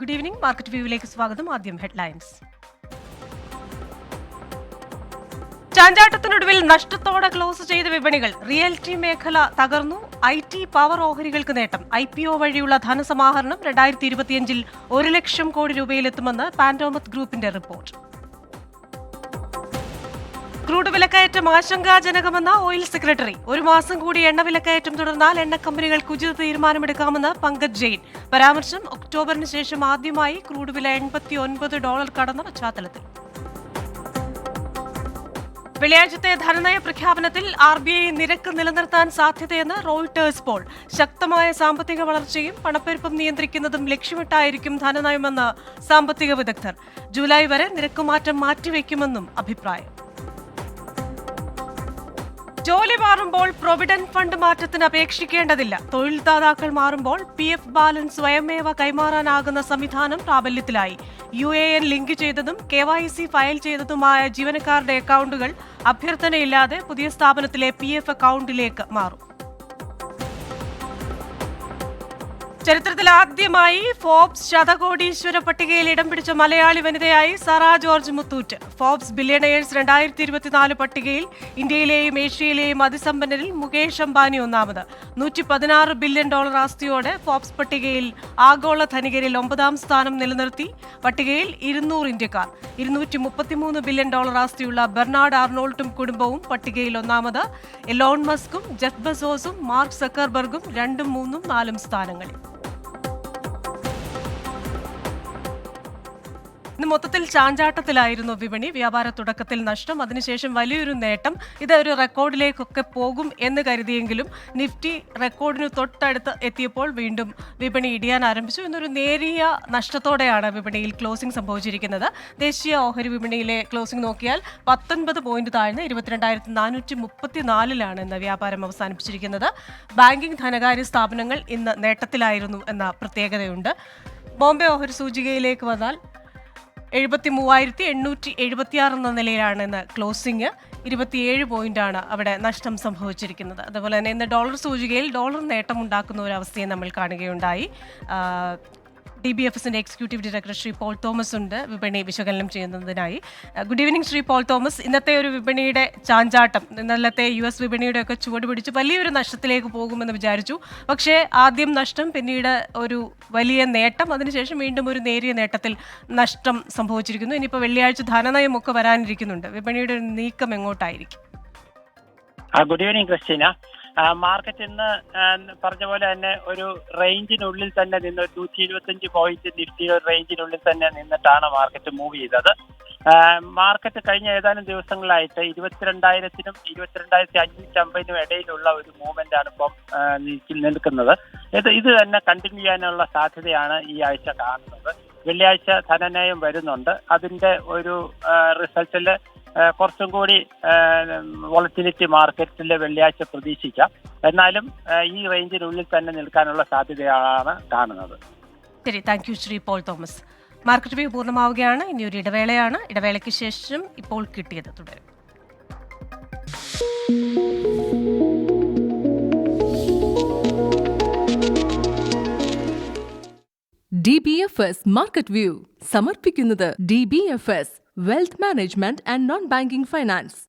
Good evening market വ്യൂവിലേക്ക് സ്വാഗതം. ആദ്യം headlines ചാഞ്ചാട്ടത്തിനൊടുവിൽ നഷ്ടത്തോടെ close ചെയ്ത വിപണികൾ. റിയൽറ്റി മേഖല തകർന്നു. ഐ ടി പവർ ഓഹരികൾക്ക് നേട്ടം. ഐ പി ഒ വഴിയുള്ള ധനസമാഹരണം രണ്ടായിരത്തി ഇരുപത്തിയഞ്ചിൽ ഒരു ലക്ഷം കോടി രൂപയിലെത്തുമെന്ന് പാൻഡോമത് ഗ്രൂപ്പിന്റെ റിപ്പോർട്ട് ക്രൂഡ് വിലക്കയറ്റം ആശങ്കാജനകമെന്ന ഓയിൽ സെക്രട്ടറി. ഒരു മാസം കൂടി എണ്ണ വിലക്കയറ്റം തുടർന്നാൽ എണ്ണ കമ്പനികൾ ഉചിത തീരുമാനമെടുക്കാമെന്ന് പങ്കജ് ജെയിൻ. പരാമർശം ഒക്ടോബറിന് ശേഷം ആദ്യമായി ക്രൂഡ് വില എൺപത്തി ഒൻപത് ഡോളർ കടന്ന പശ്ചാത്തലത്തിൽ. വെള്ളിയാഴ്ചത്തെ ധനനയ പ്രഖ്യാപനത്തിൽ ആർ ബി ഐ നിരക്ക് നിലനിർത്താൻ സാധ്യതയെന്ന് റോയിട്ടേഴ്സ് പോൾ. ശക്തമായ സാമ്പത്തിക വളർച്ചയും പണപ്പെരുപ്പം നിയന്ത്രിക്കുന്നതും ലക്ഷ്യമിട്ടായിരിക്കും ധനനയമെന്ന് സാമ്പത്തിക വിദഗ്ധർ. ജൂലൈ വരെ നിരക്കുമാറ്റം മാറ്റിവെക്കുമെന്നും അഭിപ്രായം. ജോലി മാറുമ്പോൾ പ്രൊവിഡന്റ് ഫണ്ട് മാറ്റത്തിന് അപേക്ഷിക്കേണ്ടതില്ല. തൊഴിൽദാതാക്കൾ മാറുമ്പോൾ പി എഫ് ബാലൻസ് സ്വയമേവ കൈമാറാനാകുന്ന സംവിധാനം പ്രാബല്യത്തിലായി. യു എ എൻ ലിങ്ക് ചെയ്തതും കെ വൈ സി ഫയൽ ചെയ്തതുമായ ജീവനക്കാരുടെ അക്കൗണ്ടുകൾ അഭ്യർത്ഥനയില്ലാതെ പുതിയ സ്ഥാപനത്തിലെ പി എഫ് അക്കൗണ്ടിലേക്ക് മാറും. ചരിത്രത്തിൽ ആദ്യമായി ഫോബ്സ് ശതകോടീശ്വര പട്ടികയിൽ ഇടം പിടിച്ച Malayali വനിതയായി Sara George Muthoot. Forbes billionaires രണ്ടായിരത്തി ഇരുപത്തിനാല് പട്ടികയിൽ ഇന്ത്യയിലെയും ഏഷ്യയിലെയും അതിസമ്പന്നരിൽ മുകേഷ് അംബാനി ഒന്നാമത്. നൂറ്റി പതിനാറ് ബില്യൺ ഡോളർ ആസ്തിയോടെ ഫോബ്സ് പട്ടികയിൽ ആഗോള ധനികരിൽ ഒമ്പതാം സ്ഥാനം നിലനിർത്തി പട്ടികയിൽ ഇരുന്നൂറ് ഇന്ത്യക്കാർ. ഇരുന്നൂറ്റി മുപ്പത്തിമൂന്ന് ബില്യൺ ഡോളർ ആസ്തിയുള്ള ബെർണാഡ് ആർണോൾട്ടും കുടുംബവും പട്ടികയിൽ ഒന്നാമത്. എലോൺ മസ്കും ജെഫ് ബസോസും മാർക്ക് സക്കർബർഗും രണ്ടും മൂന്നും നാലും സ്ഥാനങ്ങളിൽ. ഇന്ന് മൊത്തത്തിൽ ചാഞ്ചാട്ടത്തിലായിരുന്നു വിപണി. വ്യാപാര തുടക്കത്തിൽ നഷ്ടം അതിനുശേഷം വലിയൊരു നേട്ടം. ഇത് ഒരു റെക്കോർഡിലേക്കൊക്കെ പോകും എന്ന് കരുതിയെങ്കിലും നിഫ്റ്റി റെക്കോർഡിന് തൊട്ടടുത്ത് എത്തിയപ്പോൾ വീണ്ടും വിപണി ഇടിയാൻ ആരംഭിച്ചു. എന്നൊരു നേരിയ നഷ്ടത്തോടെയാണ് വിപണിയിൽ ക്ലോസിംഗ് സംഭവിച്ചിരിക്കുന്നത്. ദേശീയ ഓഹരി വിപണിയിലെ ക്ലോസിംഗ് നോക്കിയാൽ പത്തൊൻപത് പോയിന്റ് താഴ്ന്ന് ഇരുപത്തിരണ്ടായിരത്തി നാനൂറ്റി മുപ്പത്തിനാലിലാണ് ഇന്ന് വ്യാപാരം അവസാനിപ്പിച്ചിരിക്കുന്നത്. ബാങ്കിംഗ് ധനകാര്യ സ്ഥാപനങ്ങൾ ഇന്ന് നേട്ടത്തിലായിരുന്നു എന്ന പ്രത്യേകതയുണ്ട്. ബോംബെ ഓഹരി സൂചികയിലേക്ക് വന്നാൽ എഴുപത്തി മൂവായിരത്തി എണ്ണൂറ്റി എഴുപത്തിയാറ് എന്ന നിലയിലാണ് ഇന്ന് ക്ലോസിംഗ്. ഇരുപത്തിയേഴ് പോയിന്റാണ് അവിടെ നഷ്ടം സംഭവിച്ചിരിക്കുന്നത്. അതുപോലെ തന്നെ ഇന്ന് ഡോളർ സൂചികയിൽ ഡോളർ നേട്ടമുണ്ടാക്കുന്ന ഒരു അവസ്ഥയെ നമ്മൾ കാണുകയുണ്ടായി. ഡി ബി എഫ് എസിന്റെ എക്സിക്യൂട്ടീവ് ഡയറക്ടർ ശ്രീ പോൾ തോമസ് ഉണ്ട്. വിപണി വിശകലനം ചെയ്യുന്നതിനായി. Good evening Shri Paul Thomas. ഇന്നത്തെ ഒരു വിപണിയുടെ ചാഞ്ചാട്ടം ഇന്നലത്തെ യു എസ് വിപണിയുടെ ഒക്കെ ചുവട് പിടിച്ച് വലിയൊരു നഷ്ടത്തിലേക്ക് പോകുമെന്ന് വിചാരിച്ചു. പക്ഷേ ആദ്യം നഷ്ടം പിന്നീട് ഒരു വലിയ നേട്ടം അതിനുശേഷം വീണ്ടും ഒരു നേരിയ നേട്ടത്തിൽ നഷ്ടം സംഭവിച്ചിരിക്കുന്നു. ഇനിയിപ്പോൾ വെള്ളിയാഴ്ച ധനനയം ധനനയമൊക്കെ വരാനിരിക്കുന്നുണ്ട്. വിപണിയുടെ ഒരു നീക്കം എങ്ങോട്ടായിരിക്കും? Good evening Christina. മാർക്കറ്റ് ഇന്ന് പറഞ്ഞ പോലെ തന്നെ ഒരു റേഞ്ചിനുള്ളിൽ തന്നെ നിന്ന് ഒരു നൂറ്റി ഇരുപത്തഞ്ച് പോയിന്റ് നിഫ്റ്റി ഒരു റേഞ്ചിനുള്ളിൽ തന്നെ നിന്നിട്ടാണ് മാർക്കറ്റ് മൂവ് ചെയ്തത്. മാർക്കറ്റ് കഴിഞ്ഞ ഏതാനും ദിവസങ്ങളായിട്ട് ഇരുപത്തിരണ്ടായിരത്തിനും ഇരുപത്തിരണ്ടായിരത്തി അഞ്ഞൂറ്റി അമ്പതിനും ഇടയിലുള്ള ഒരു മൂവ്മെന്റ് ആണ് ഇപ്പം നിൽക്കുന്നത്. ഇത് ഇത് തന്നെ കണ്ടിന്യൂ ചെയ്യാനുള്ള സാധ്യതയാണ് ഈ ആഴ്ച കാണുന്നത്. വെള്ളിയാഴ്ച ധനനയം വരുന്നുണ്ട്. അതിന്റെ ഒരു റിസൾട്ടിൽ കുറച്ചും കൂടി വോളറ്റിലിറ്റി മാർക്കറ്റിൽ വെള്ളിയാഴ്ച പ്രതീക്ഷിക്കാം. എന്നാലും ഈ റേഞ്ചിനുള്ളിൽ തന്നെ നിൽക്കാനുള്ള സാധ്യതയാണ് കാണുന്നത്. ശരി thank you Shri Paul Thomas. Market view പൂർണമാവുകയാണ്. ഇനി ഒരു ഇടവേളയാണ്. ഇടവേളയ്ക്ക് ശേഷം ഇപ്പോൾ കിട്ടിയത് തുടരും. D B F S market view സമർപ്പിക്കുന്നത് D B F S wealth management, and non banking finance.